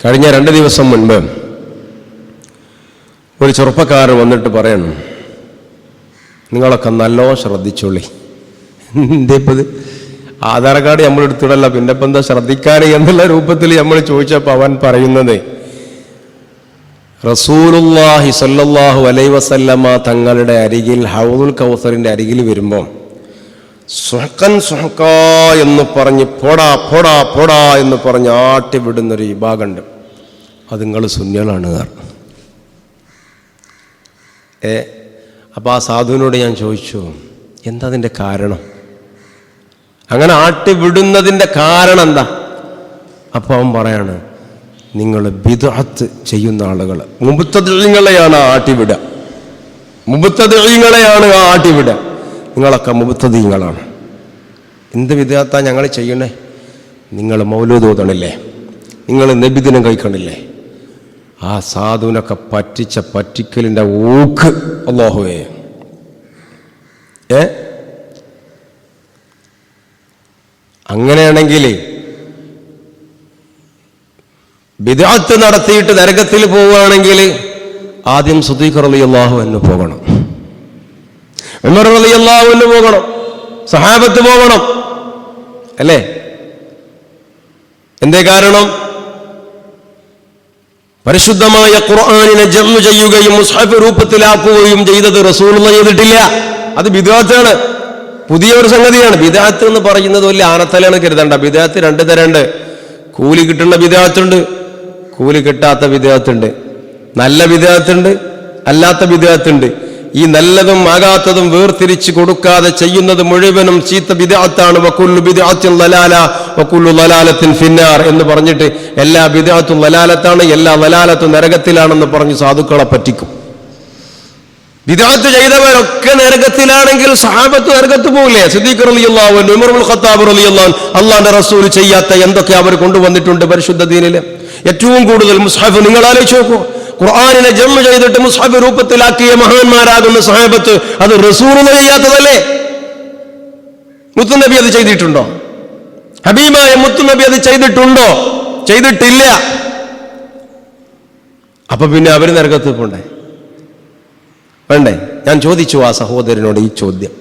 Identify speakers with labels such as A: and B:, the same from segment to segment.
A: കഴിഞ്ഞ രണ്ട് ദിവസം മുൻപ് ഒരു ചെറുപ്പക്കാരൻ വന്നിട്ട് പറയണം നിങ്ങളൊക്കെ നല്ലോ ശ്രദ്ധിച്ചോളി. എന്തേപ്പത് ആധാർ കാർഡ് നമ്മൾ എടുത്തിടല്ല പിന്നെ ഇപ്പം എന്താ ശ്രദ്ധിക്കാറ് എന്നുള്ള രൂപത്തിൽ നമ്മൾ ചോദിച്ചപ്പോൾ അവൻ പറയുന്നത് റസൂലുല്ലാഹി സല്ലാഹു അലൈ വസല്ലമ്മ തങ്ങളുടെ അരികിൽ ഹൗദുൽ കൗസറിന്റെ അരികിൽ വരുമ്പോൾ സുഹക്കൻ സുഹക്ക എന്ന് പറഞ്ഞ് പോടാ പോടാ പോടാ എന്ന് പറഞ്ഞ് ആട്ടിവിടുന്നൊരു വിഭാഗമുണ്ട്. അത് നിങ്ങൾ സുന്നികളാണ് കാരണം ഏ അപ്പോൾ ആ സാധുവിനോട് ഞാൻ ചോദിച്ചു എന്താ അതിന്റെ കാരണം? അങ്ങനെ ആട്ടിവിടുന്നതിന്റെ കാരണം എന്താ? അപ്പോൾ അവൻ പറയാണ് നിങ്ങൾ ബിദാത്ത് ചെയ്യുന്ന ആളുകൾ മുബത്തതിങ്ങളെയാണ് ആട്ടിവിടുക. മുബത്തതിങ്ങളെയാണ് ആട്ടിവിടുക. നിങ്ങളൊക്കെ മുബത്തതിങ്ങളാണ് എന്ത് വിദാത്താണ് ഞങ്ങൾ ചെയ്യണേ? നിങ്ങൾ മൗലൂദ് ഓതണില്ലേ? നിങ്ങൾ നബിദിനം കഴിക്കണില്ലേ? ആ സാധുവിനൊക്കെ പറ്റിച്ച പറ്റിക്കലിന്റെ ഊക്ക് അള്ളാഹുവേ ഏ? അങ്ങനെയാണെങ്കിൽ വിദാത്ത് നടത്തിയിട്ട് നരകത്തിൽ പോവുകയാണെങ്കിൽ ആദ്യം സുദീഖർ അലി അള്ളാഹു എന്ന് പോകണം. ഉമർ അലി അള്ളാഹു എന്ന് പോകണം. സഹാബത്ത് പോകണം. അല്ലേ? എന്തേ കാരണം? പരിശുദ്ധമായ ഖുർആാനിനെ ജമ്മു ചെയ്യുകയും മുസ്ഹഫ് രൂപത്തിലാക്കുകയും ചെയ്തത് റസൂൽ ചെയ്തിട്ടില്ല. അത് ബിദാത്താണ്. പുതിയ ഒരു സംഗതിയാണ്. ബിദാത്ത് എന്ന് പറയുന്നത് വലിയ ആനത്തലാണ് കരുതണ്ട. ബിദാത്ത് രണ്ട് തരണ്ട് കൂലി കിട്ടുന്ന ബിദാത്തുണ്ട് കൂലി കിട്ടാത്ത വിദേഹത്തുണ്ട് നല്ല വിദേഹത്തുണ്ട് അല്ലാത്ത വിദേഹത്തുണ്ട് ഈ നല്ലതും ആകാത്തതും വേർതിരിച്ച് കൊടുക്കാതെ ചെയ്യുന്നത് മുഴുവനും ചീത്ത ബിദാത്താണ് വക്കുല്ലു ബിദാത്തിൻ ലലാല വക്കുല്ലു ലലാലത്തിൻ ഫിന്നാർ എന്ന് പറഞ്ഞിട്ട് എല്ലാ ബിദാത്തും ലലാലത്താണ് എല്ലാ ലലാലത്തും നരകത്തിലാണെന്ന് പറഞ്ഞ് സാധുക്കളെ പറ്റിക്കും. വിദാത്ത് ചെയ്തവരൊക്കെ നരകത്തിലാണെങ്കിൽ സഹാബത്ത് നരകത്ത് പോകില്ലേ സിദ്ദീഖ് ഉമർ ഇബ്നുൽ ഖത്താബ് അൻഹു അള്ളാന്റെ റസൂൽ ചെയ്യാത്ത എന്തൊക്കെ അവർ കൊണ്ടുവന്നിട്ടുണ്ട് പരിശുദ്ധ ദീനിൽ? ഏറ്റവും കൂടുതൽ മുസ്ഹാഫ് നിങ്ങൾ ആലോചിച്ച് നോക്കൂ. ഖുർആാനിനെ ജമ്മ ചെയ്തിട്ട് മുസ്ഹഫ് രൂപത്തിലാക്കിയ മഹാന്മാരാകുന്ന സഹാബത്ത് അത് റസൂർ ചെയ്യാത്തതല്ലേ മുത്തുനബി അത് ചെയ്തിട്ടുണ്ടോ? ഹബീബായ മുത്തുനബി അത് ചെയ്തിട്ടുണ്ടോ? ചെയ്തിട്ടില്ല. അപ്പൊ പിന്നെ അവർ നരകത്ത് പോണ്ടേ? വേണ്ടേ? ഞാൻ ചോദിച്ചു ആ സഹോദരനോട് ഈ ചോദ്യം.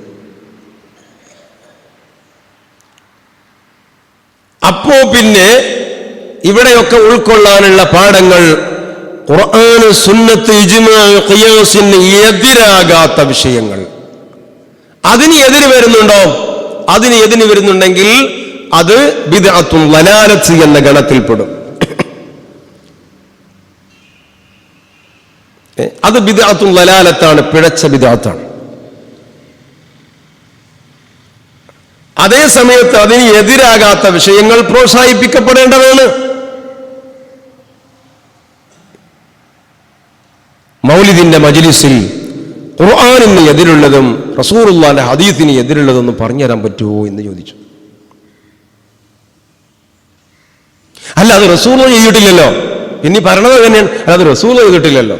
A: അപ്പോ പിന്നെ ഇവിടെയൊക്കെ ഉൾക്കൊള്ളാനുള്ള പാഠങ്ങൾ ഖുർആന് സുന്നത്ത് ഇജ്മാസിന് എതിരാകാത്ത വിഷയങ്ങൾ. അതിന് എതിര് വരുന്നുണ്ടോ? അതിന് എതിന് വരുന്നുണ്ടെങ്കിൽ അത് ബിദ്അത്തും ലലാലത്ത് എന്ന ഗണത്തിൽപ്പെടും. അത് ബിദ്അത്തും ലലാലത്താണ് പിഴച്ച ബിദ്അത്താണ്. അതേ സമയത്ത് അതിന് എതിരാകാത്ത വിഷയങ്ങൾ പ്രോത്സാഹിപ്പിക്കപ്പെടേണ്ടതാണ്. മൗലിദിന്റെ മജ്ലിസിൽ ഖുർആാനിന് എതിരുള്ളതും റസൂറുല്ലാന്റെ ഹദീത്തിന് എതിരുള്ളതൊന്നും പറഞ്ഞുതരാൻ പറ്റുമോ എന്ന് ചോദിച്ചു. അല്ല അത് റസൂൽ ചെയ്തിട്ടില്ലല്ലോ. ഇനി പറയണത് തന്നെയാണ്. അല്ല, അത് റസൂൽ ചെയ്തിട്ടില്ലല്ലോ.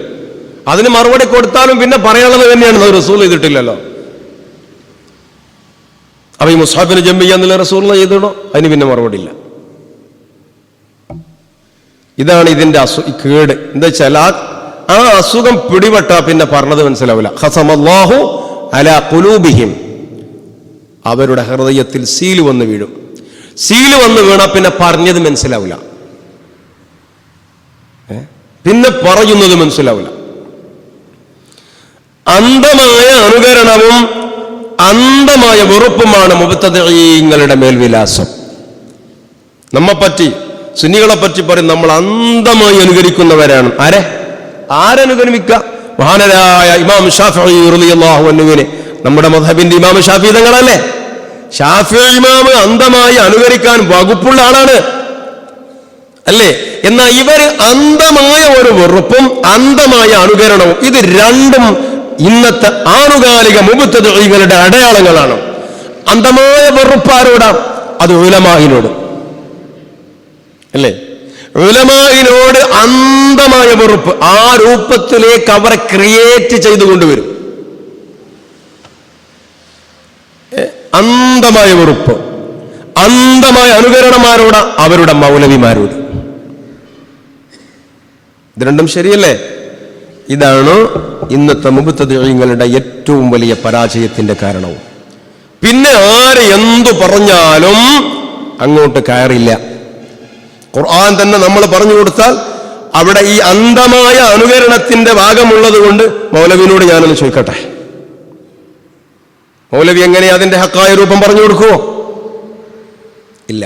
A: അതിന് മറുപടി കൊടുത്താലും പിന്നെ പറയാനുള്ളത് തന്നെയാണ്. അത് റസൂൽ ചെയ്തിട്ടില്ലല്ലോ. അപ്പൊ ഈ മുസാഫിന് ജമ്പ് ചെയ്യാന്നുള്ള റസൂൽ ചെയ്തിടോ അതിന് പിന്നെ മറുപടി ഇല്ല ഇതാണ് ഇതിന്റെ അസു കേട്. എന്താ വെച്ചാൽ ആ ആ അസുഖം പിടിപെട്ടാ പിന്നെ പറഞ്ഞത് മനസ്സിലാവില്ല. ഹസമല്ലാഹു അല കുലൂബിഹിം അവരുടെ ഹൃദയത്തിൽ സീൽ വന്ന് വീഴും. സീൽ വന്ന് വീണാ പിന്നെ പറഞ്ഞത് മനസ്സിലാവില്ല? പിന്നെ പറയുന്നത് മനസ്സിലാവില്ല. അന്ധമായ അനുകരണവും അന്ധമായ വെറുപ്പുമാണ് മുബത്തതങ്ങളുടെ മേൽവിലാസം നമ്മെപ്പറ്റി സുന്നികളെ പറ്റി പറയും നമ്മൾ അന്ധമായി അനുകരിക്കുന്നവരാണ്. ആരെ? ആരനുഗമിക്ക മഹാനരായ ഇമാം ഷാഫി റളിയല്ലാഹു നമ്മുടെ മധബിന്റെ ഇമാം ഷാഫി തങ്ങളല്ലേ? ഷാഫി ഇമാമ് അന്ധമായി അനുകരിക്കാൻ വകുപ്പുള്ള ആളാണ്. അല്ലേ? എന്നാൽ ഇവർ അന്ധമായ ഒരു വെറുപ്പും അന്ധമായ അനുകരണവും ഇത് രണ്ടും ഇന്നത്തെ ആനുകാലിക മുബത്തതീകളുടെ അടയാളങ്ങളാണ്. അന്ധമായ വെറുപ്പ് ആരോടാ? അത് ഉലമാഹിനോട് അല്ലേ? ഉലമാഹിനോട് അന്ധമായ വെറുപ്പ് ആ രൂപത്തിലേക്ക് അവരെ ക്രിയേറ്റ് ചെയ്തു കൊണ്ടുവരും. അന്തമായ വെറുപ്പ്. അന്ധമായ അനുകരണമാരോട് അവരുടെ മൗലവിമാരോട്. ഇത് രണ്ടും ശരിയല്ലേ? ഇതാണ് ഇന്നത്തെ മുബത്തങ്ങളുടെ ഏറ്റവും വലിയ പരാജയത്തിന്റെ കാരണവും. പിന്നെ ആര് എന്തു പറഞ്ഞാലും അങ്ങോട്ട് കയറില്ല. ഖുർആൻ തന്നെ നമ്മൾ പറഞ്ഞു കൊടുത്താൽ അവിടെ ഈ അന്ധമായ അനുകരണത്തിന്റെ ഭാഗമുള്ളത് കൊണ്ട് മൗലവിനോട് ഞാനൊന്ന് ചോദിക്കട്ടെ? മൗലവി എങ്ങനെ അതിന്റെ ഹക്കായ രൂപം പറഞ്ഞു കൊടുക്കുമോ ഇല്ല.